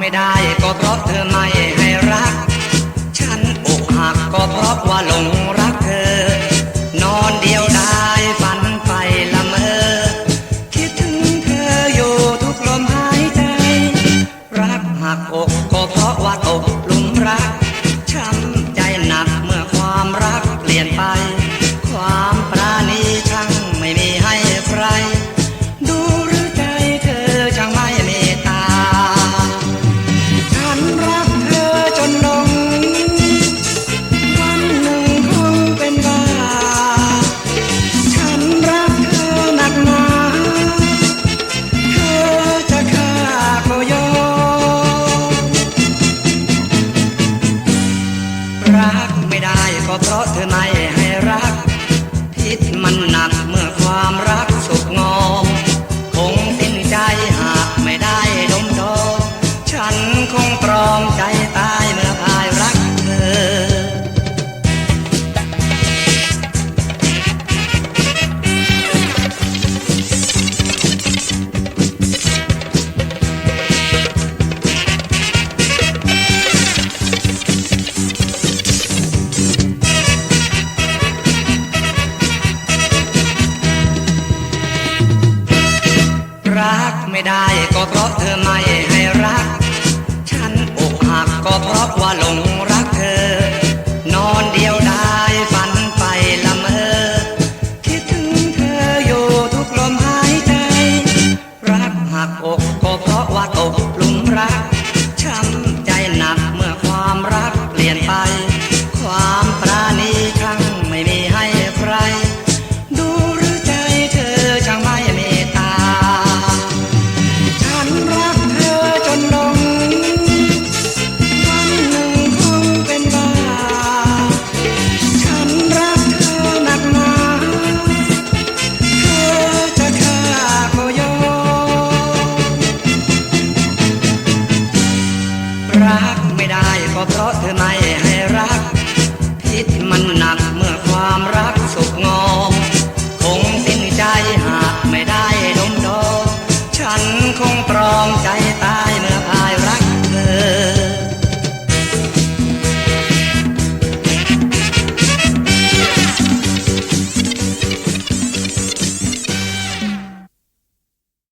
ไม่ได้ก็เพราะเธอไม่ให้รัก ฉันอกหักก็เพราะว่าหลงรักเธอ นอนเดียวได้ฝันไปละเมอ คิดถึงเธออยู่ทุกลมหายใจ รักหักอกก็เพราะว่าตก ไม่ได้ก็เพราะเธอไม่ให้รัก ฉันอกหักก็เพราะว่าหลง